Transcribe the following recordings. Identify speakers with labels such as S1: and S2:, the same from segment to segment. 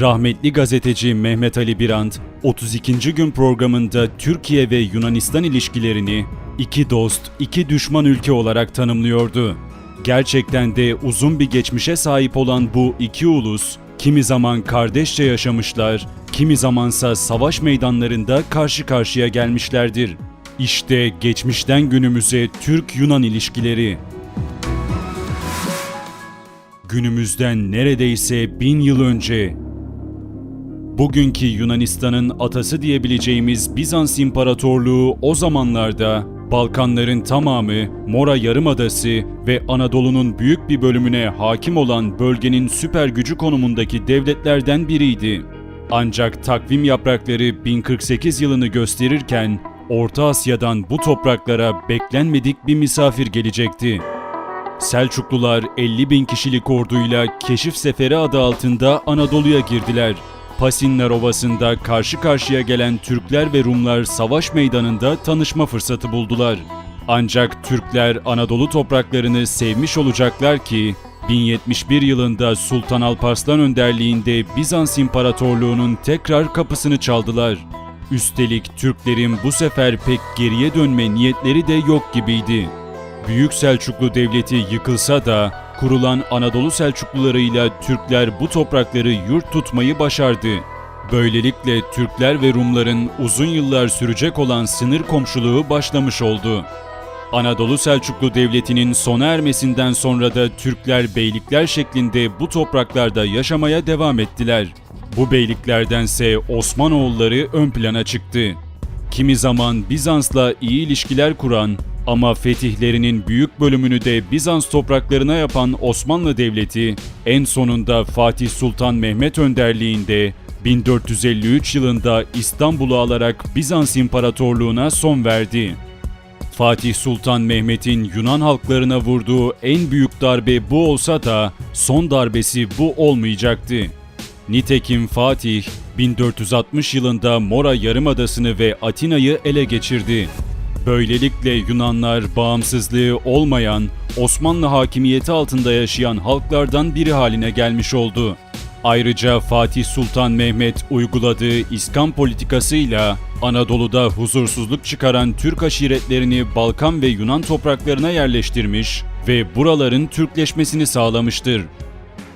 S1: Rahmetli gazeteci Mehmet Ali Birant, 32. gün programında Türkiye ve Yunanistan ilişkilerini iki dost, iki düşman ülke olarak tanımlıyordu. Gerçekten de uzun bir geçmişe sahip olan bu iki ulus, kimi zaman kardeşçe yaşamışlar, kimi zamansa savaş meydanlarında karşı karşıya gelmişlerdir. İşte geçmişten günümüze Türk-Yunan ilişkileri. Günümüzden neredeyse bin yıl önce Bugünkü Yunanistan'ın atası diyebileceğimiz Bizans İmparatorluğu o zamanlarda Balkanların tamamı, Mora Yarımadası ve Anadolu'nun büyük bir bölümüne hakim olan bölgenin süper gücü konumundaki devletlerden biriydi. Ancak takvim yaprakları 1048 yılını gösterirken Orta Asya'dan bu topraklara beklenmedik bir misafir gelecekti. Selçuklular 50 bin kişilik orduyla Keşif Seferi adı altında Anadolu'ya girdiler. Pasinler Ovası'nda karşı karşıya gelen Türkler ve Rumlar savaş meydanında tanışma fırsatı buldular. Ancak Türkler Anadolu topraklarını sevmiş olacaklar ki 1071 yılında Sultan Alparslan önderliğinde Bizans İmparatorluğu'nun tekrar kapısını çaldılar. Üstelik Türklerin bu sefer pek geriye dönme niyetleri de yok gibiydi. Büyük Selçuklu Devleti yıkılsa da kurulan Anadolu Selçuklularıyla Türkler bu toprakları yurt tutmayı başardı. Böylelikle Türkler ve Rumların uzun yıllar sürecek olan sınır komşuluğu başlamış oldu. Anadolu Selçuklu Devleti'nin sona ermesinden sonra da Türkler beylikler şeklinde bu topraklarda yaşamaya devam ettiler. Bu beyliklerdense Osmanoğulları ön plana çıktı. Kimi zaman Bizans'la iyi ilişkiler kuran ama fetihlerinin büyük bölümünü de Bizans topraklarına yapan Osmanlı Devleti en sonunda Fatih Sultan Mehmet önderliğinde 1453 yılında İstanbul'u alarak Bizans İmparatorluğu'na son verdi. Fatih Sultan Mehmet'in Yunan halklarına vurduğu en büyük darbe bu olsa da son darbesi bu olmayacaktı. Nitekim Fatih 1460 yılında Mora Yarımadası'nı ve Atina'yı ele geçirdi. Böylelikle Yunanlar bağımsızlığı olmayan, Osmanlı hakimiyeti altında yaşayan halklardan biri haline gelmiş oldu. Ayrıca Fatih Sultan Mehmet uyguladığı İskan politikasıyla Anadolu'da huzursuzluk çıkaran Türk aşiretlerini Balkan ve Yunan topraklarına yerleştirmiş ve buraların Türkleşmesini sağlamıştır.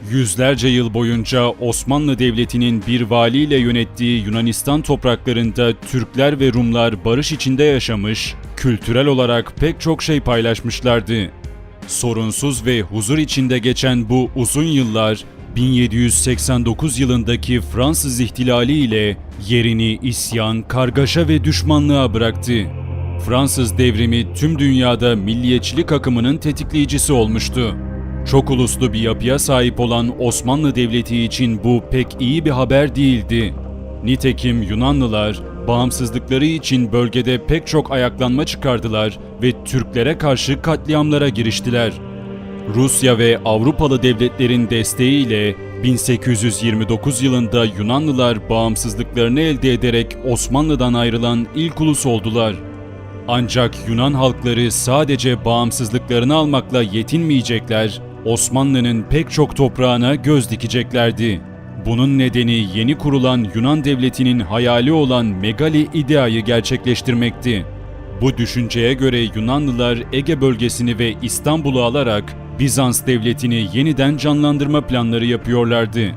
S1: Yüzlerce yıl boyunca Osmanlı Devleti'nin bir valiyle yönettiği Yunanistan topraklarında Türkler ve Rumlar barış içinde yaşamış, kültürel olarak pek çok şey paylaşmışlardı. Sorunsuz ve huzur içinde geçen bu uzun yıllar 1789 yılındaki Fransız ihtilali ile yerini isyan, kargaşa ve düşmanlığa bıraktı. Fransız devrimi tüm dünyada milliyetçilik akımının tetikleyicisi olmuştu. Çok uluslu bir yapıya sahip olan Osmanlı Devleti için bu pek iyi bir haber değildi. Nitekim Yunanlılar bağımsızlıkları için bölgede pek çok ayaklanma çıkardılar ve Türklere karşı katliamlara giriştiler. Rusya ve Avrupalı devletlerin desteğiyle 1829 yılında Yunanlılar bağımsızlıklarını elde ederek Osmanlı'dan ayrılan ilk ulus oldular. Ancak Yunan halkları sadece bağımsızlıklarını almakla yetinmeyecekler, Osmanlı'nın pek çok toprağına göz dikeceklerdi. Bunun nedeni yeni kurulan Yunan devletinin hayali olan Megali ideayı gerçekleştirmekti. Bu düşünceye göre Yunanlılar Ege bölgesini ve İstanbul'u alarak Bizans devletini yeniden canlandırma planları yapıyorlardı.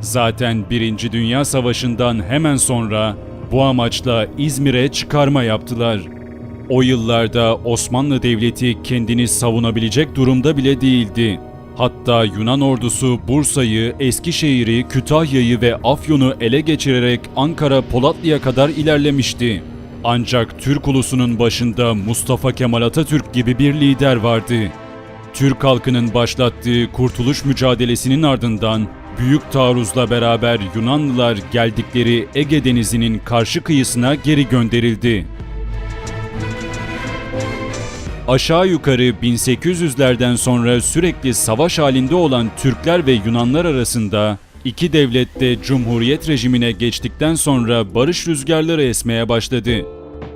S1: Zaten 1. Dünya Savaşı'ndan hemen sonra bu amaçla İzmir'e çıkarma yaptılar. O yıllarda Osmanlı Devleti kendini savunabilecek durumda bile değildi. Hatta Yunan ordusu Bursa'yı, Eskişehir'i, Kütahya'yı ve Afyon'u ele geçirerek Ankara Polatlı'ya kadar ilerlemişti. Ancak Türk ulusunun başında Mustafa Kemal Atatürk gibi bir lider vardı. Türk halkının başlattığı kurtuluş mücadelesinin ardından büyük taarruzla beraber Yunanlılar geldikleri Ege Denizi'nin karşı kıyısına geri gönderildi. Aşağı yukarı 1800'lerden sonra sürekli savaş halinde olan Türkler ve Yunanlar arasında iki devlet de Cumhuriyet rejimine geçtikten sonra barış rüzgarları esmeye başladı.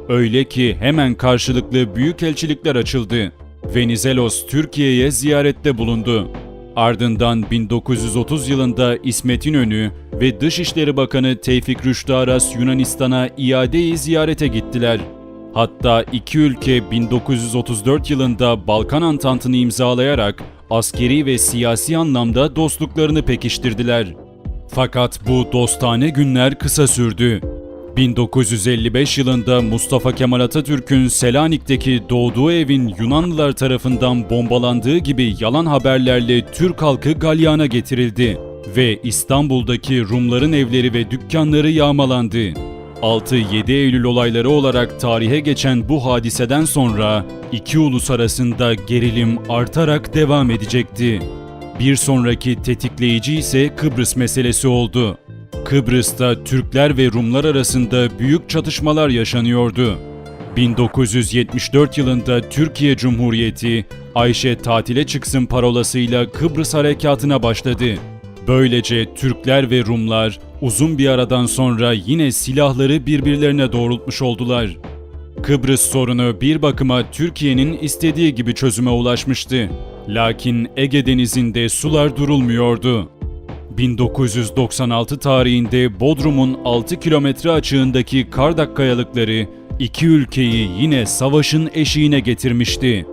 S1: Öyle ki hemen karşılıklı büyük elçilikler açıldı. Venizelos Türkiye'ye ziyarette bulundu. Ardından 1930 yılında İsmet İnönü ve Dışişleri Bakanı Tevfik Rüştü Aras Yunanistan'a iade-i ziyarete gittiler. Hatta iki ülke 1934 yılında Balkan Antantı'nı imzalayarak askeri ve siyasi anlamda dostluklarını pekiştirdiler. Fakat bu dostane günler kısa sürdü. 1955 yılında Mustafa Kemal Atatürk'ün Selanik'teki doğduğu evin Yunanlılar tarafından bombalandığı gibi yalan haberlerle Türk halkı galyana getirildi ve İstanbul'daki Rumların evleri ve dükkanları yağmalandı. 6-7 Eylül olayları olarak tarihe geçen bu hadiseden sonra iki ulus arasında gerilim artarak devam edecekti. Bir sonraki tetikleyici ise Kıbrıs meselesi oldu. Kıbrıs'ta Türkler ve Rumlar arasında büyük çatışmalar yaşanıyordu. 1974 yılında Türkiye Cumhuriyeti Ayşe tatile çıksın parolasıyla Kıbrıs harekatına başladı. Böylece Türkler ve Rumlar uzun bir aradan sonra yine silahları birbirlerine doğrultmuş oldular. Kıbrıs sorunu bir bakıma Türkiye'nin istediği gibi çözüme ulaşmıştı. Lakin Ege Denizi'nde sular durulmuyordu. 1996 tarihinde Bodrum'un 6 kilometre açığındaki Kardak kayalıkları iki ülkeyi yine savaşın eşiğine getirmişti.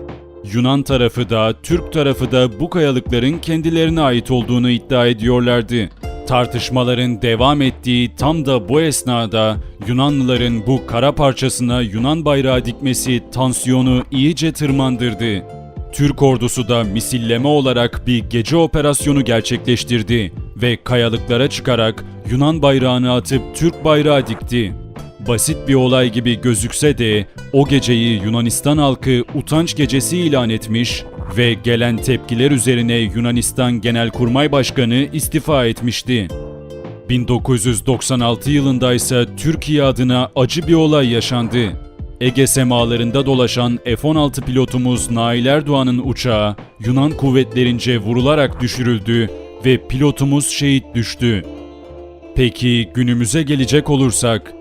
S1: Yunan tarafı da Türk tarafı da bu kayalıkların kendilerine ait olduğunu iddia ediyorlardı. Tartışmaların devam ettiği tam da bu esnada Yunanlıların bu kara parçasına Yunan bayrağı dikmesi tansiyonu iyice tırmandırdı. Türk ordusu da misilleme olarak bir gece operasyonu gerçekleştirdi ve kayalıklara çıkarak Yunan bayrağını atıp Türk bayrağı dikti. Basit bir olay gibi gözükse de o geceyi Yunanistan halkı utanç gecesi ilan etmiş ve gelen tepkiler üzerine Yunanistan Genelkurmay Başkanı istifa etmişti. 1996 yılında ise Türkiye adına acı bir olay yaşandı. Ege semalarında dolaşan F-16 pilotumuz Nail Erdoğan'ın uçağı Yunan kuvvetlerince vurularak düşürüldü ve pilotumuz şehit düştü. Peki günümüze gelecek olursak,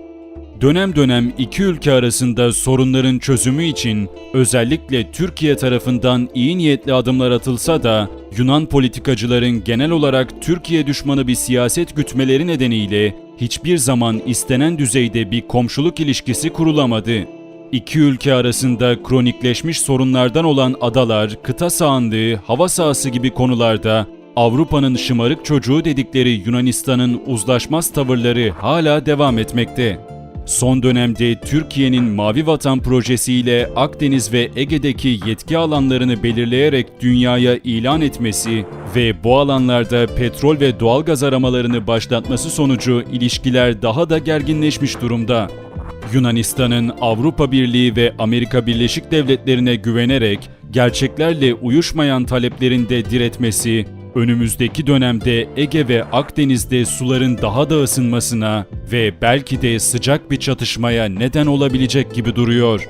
S1: dönem dönem iki ülke arasında sorunların çözümü için özellikle Türkiye tarafından iyi niyetli adımlar atılsa da Yunan politikacıların genel olarak Türkiye düşmanı bir siyaset gütmeleri nedeniyle hiçbir zaman istenen düzeyde bir komşuluk ilişkisi kurulamadı. İki ülke arasında kronikleşmiş sorunlardan olan adalar, kıta sahanlığı, hava sahası gibi konularda Avrupa'nın şımarık çocuğu dedikleri Yunanistan'ın uzlaşmaz tavırları hala devam etmekte. Son dönemde Türkiye'nin Mavi Vatan projesiyle Akdeniz ve Ege'deki yetki alanlarını belirleyerek dünyaya ilan etmesi ve bu alanlarda petrol ve doğalgaz aramalarını başlatması sonucu ilişkiler daha da gerginleşmiş durumda. Yunanistan'ın Avrupa Birliği ve Amerika Birleşik Devletleri'ne güvenerek gerçeklerle uyuşmayan taleplerinde diretmesi, önümüzdeki dönemde Ege ve Akdeniz'de suların daha da ısınmasına ve belki de sıcak bir çatışmaya neden olabilecek gibi duruyor.